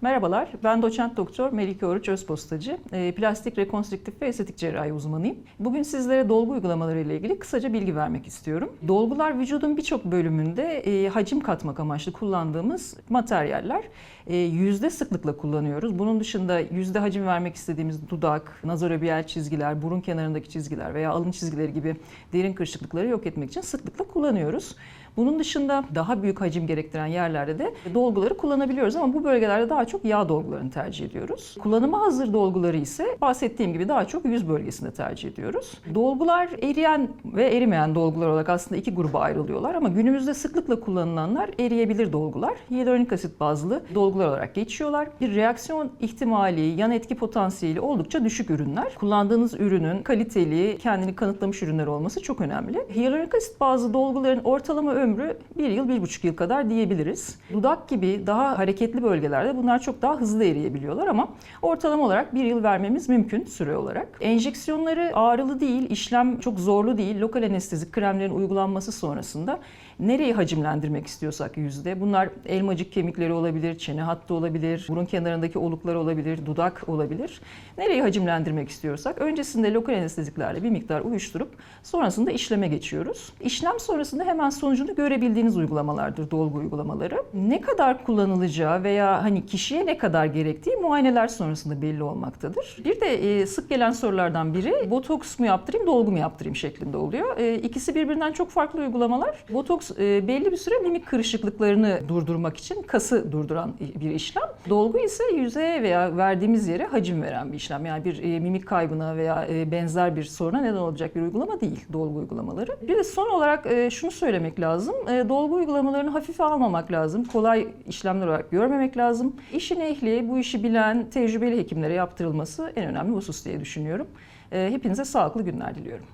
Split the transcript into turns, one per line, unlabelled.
Merhabalar, ben doçent doktor Melike Oruç Özpostacı. Ee, Plastik rekonstrüktif ve estetik cerrahi uzmanıyım. Bugün sizlere dolgu uygulamaları ile ilgili kısaca bilgi vermek istiyorum. Dolgular vücudun birçok bölümünde e, hacim katmak amaçlı kullandığımız materyaller. E, Yüzde sıklıkla kullanıyoruz. Bunun dışında yüzde hacim vermek istediğimiz dudak, nazorabiyel çizgiler, burun kenarındaki çizgiler veya alın çizgileri gibi derin kırışıklıkları yok etmek için sıklıkla kullanıyoruz. Bunun dışında daha büyük hacim gerektiren yerlerde de dolguları kullanabiliyoruz ama bu bölgelerde daha çok yağ dolgularını tercih ediyoruz. Kullanıma hazır dolguları ise bahsettiğim gibi daha çok yüz bölgesinde tercih ediyoruz. Dolgular eriyen ve erimeyen dolgular olarak aslında iki gruba ayrılıyorlar ama günümüzde sıklıkla kullanılanlar eriyebilir dolgular. Hyaluronik asit bazlı dolgular olarak geçiyorlar. Bir reaksiyon ihtimali, yan etki potansiyeli oldukça düşük ürünler. Kullandığınız ürünün kaliteli, kendini kanıtlamış ürünler olması çok önemli. Hyaluronik asit bazlı dolguların ortalama ömrü bir yıl, bir buçuk yıl kadar diyebiliriz. Dudak gibi daha hareketli bölgelerde bunlar çok daha hızlı eriyebiliyorlar ama ortalama olarak bir yıl vermemiz mümkün süre olarak. Enjeksiyonları ağrılı değil, işlem çok zorlu değil. Lokal anestezik kremlerin uygulanması sonrasında nereyi hacimlendirmek istiyorsak yüzde, bunlar elmacık kemikleri olabilir, çene hattı olabilir, burun kenarındaki oluklar olabilir, dudak olabilir. Nereyi hacimlendirmek istiyorsak öncesinde lokal anesteziklerle bir miktar uyuşturup sonrasında işleme geçiyoruz. İşlem sonrasında hemen sonucunu görebildiğiniz uygulamalardır dolgu uygulamaları. Ne kadar kullanılacağı veya hani kişiye ne kadar gerektiği muayeneler sonrasında belli olmaktadır. Bir de e, sık gelen sorulardan biri botoks mu yaptırayım, dolgu mu yaptırayım şeklinde oluyor. E, ikisi birbirinden çok farklı uygulamalar. Botoks e, belli bir süre mimik kırışıklıklarını durdurmak için kası durduran bir işlem. Dolgu ise yüzeye veya verdiğimiz yere hacim veren bir işlem. Yani bir e, mimik kaybına veya e, benzer bir soruna neden olacak bir uygulama değil dolgu uygulamaları. Bir de son olarak e, şunu söylemek lazım. Dolgu uygulamalarını hafife almamak lazım. Kolay işlemler olarak görmemek lazım. İşin ehli, bu işi bilen, tecrübeli hekimlere yaptırılması en önemli husus diye düşünüyorum. Hepinize sağlıklı günler diliyorum.